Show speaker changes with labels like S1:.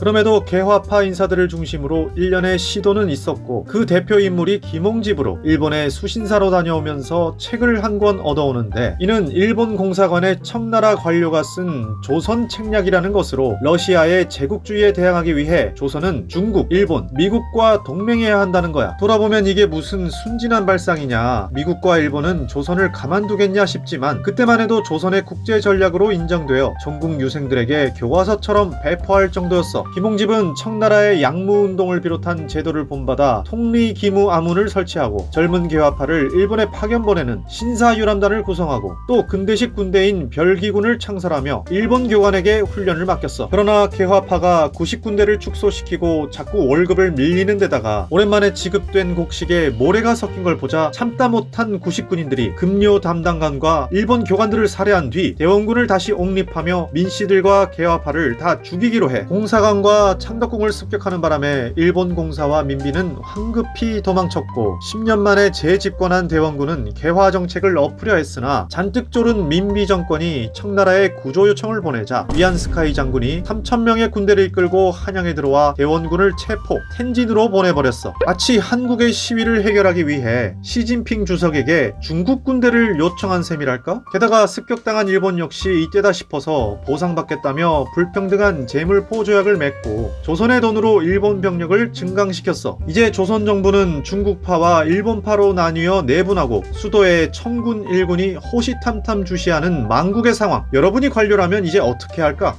S1: 그럼에도 개화파 인사들을 중심으로 일련의 시도는 있었고 그 대표 인물이 김홍집으로 일본에 수신사로 다녀오면서 책을 한 권 얻어오는데 이는 일본 공사관의 청나라 관료가 쓴 조선 책략이라는 것으로 러시아의 제국주의에 대항하기 위해 조선은 중국, 일본, 미국과 동맹해야 한다는 거야. 돌아보면 이게 무슨 순진한 발상이냐. 미국과 일본은 조선을 가만두겠냐 싶지만 그때만 해도 조선의 국제 전략으로 인정되어 전국 유생들에게 교과서처럼 배포할 정도였어. 김홍집은 청나라의 양무 운동을 비롯한 제도를 본받아 통리기무 아문을 설치하고 젊은 개화파를 일본에 파견 보내는 신사유람단을 구성하고 또 근대식 군대인 별기군을 창설하며 일본 교관에게 훈련을 맡겼어. 그러나 개화파가 90군대를 축소시키고 자꾸 월급을 밀리는 데다가 오랜만에 지급된 곡식에 모래가 섞인 걸 보자 참다 못한 90군인들이 금료 담당관과 일본 교관들을 살해한 뒤 대원군을 다시 옹립하며 민씨들과 개화파를 다 죽이기로 해. 공사 관과 창덕궁을 습격하는 바람에 일본 공사와 민비는 황급히 도망쳤고 10년 만에 재집권한 대원군은 개화 정책을 엎으려 했으나 잔뜩 졸은 민비 정권이 청나라에 구조 요청을 보내자 위안스카이 장군이 3천명의 군대를 이끌고 한양에 들어와 대원군을 체포, 텐진으로 보내버렸어. 마치 한국의 시위를 해결하기 위해 시진핑 주석에게 중국 군대를 요청한 셈이랄까? 게다가 습격당한 일본 역시 이때다 싶어서 보상받겠다며 불평등한 재물포 조약을 맺고 조선의 돈으로 일본 병력을 증강시켰어. 이제 조선 정부는 중국파와 일본파로 나뉘어 내분하고 수도에 청군 일군이 호시탐탐 주시하는 망국의 상황. 여러분이 관료라면 이제 어떻게 할까?